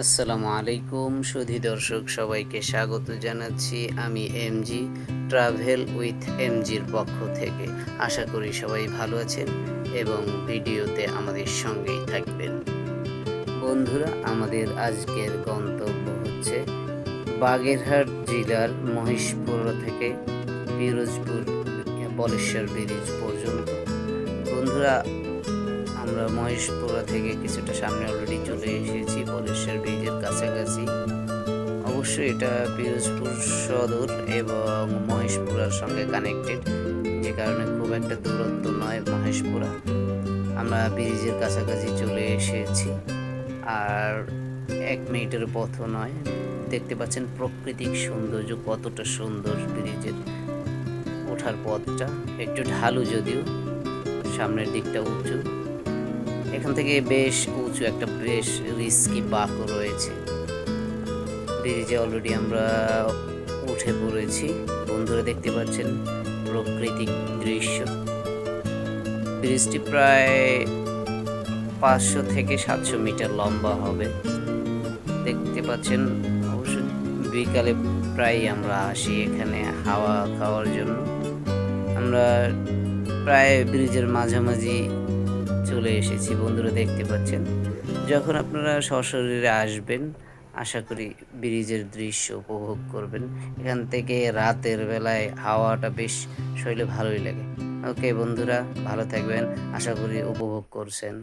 আসসালামু আলাইকুম সুধী দর্শক, সবাইকে স্বাগত জানাচ্ছি আমি এমজি ট্রাভেল উইথ এমজির পক্ষ থেকে। আশা করি সবাই ভালো আছেন এবং ভিডিওতে আমাদের সঙ্গেই থাকবেন। বন্ধুরা, আমাদের আজকের গন্তব্য হচ্ছে বাগেরহাট জেলার মহেশপুর থেকে পিরোজপুর, বলেশ্বর ব্রিজ পর্যন্ত। বন্ধুরা আমরা মহেশপুরা থেকে কিছুটা সামনে অলরেডি চলে এসেছি, বলেশ্বর ব্রিজের কাছাকাছি। অবশ্যই এটা পিরোজপুর সদর এবং মহেশপুরার সঙ্গে কানেক্টেড যে কারণে খুব একটা দূরত্ব নয় মহেশপুরা। আমরা ব্রিজের কাছাকাছি চলে এসেছি। আর এক মিনিটের পথও নয়, দেখতে পাচ্ছেন প্রাকৃতিক সৌন্দর্য, কতটা সুন্দর ব্রিজের ওঠার পথটা। একটু ঢালু যদিও, সামনের দিকটা উঁচু। এখান থেকে বেশ উঁচু একটা বেশ রিস্কি বাঁকও রয়েছে। ব্রিজে অলরেডি আমরা উঠে পড়েছি। বন্ধুরা দেখতে পাচ্ছেন প্রাকৃতিক দৃশ্য। ব্রিজটি প্রায় পাঁচশো থেকে সাতশো মিটার লম্বা হবে। দেখতে পাচ্ছেন, অবশ্য বিকালে প্রায় আমরা আসি এখানে হাওয়া খাওয়ার জন্য। আমরা প্রায় ব্রিজের মাঝামাঝি চলে এসেছি। বন্ধুরা দেখতে পাচ্ছেন, যখন আপনারা সশরীরে আসবেন, আশা করি ব্রিজের দৃশ্য উপভোগ করবেন। এখান থেকে রাতের বেলায় হাওয়াটা বেশ শরীরে ভালোই লাগে। ওকে বন্ধুরা, ভালো থাকবেন। আশা করি উপভোগ করছেন।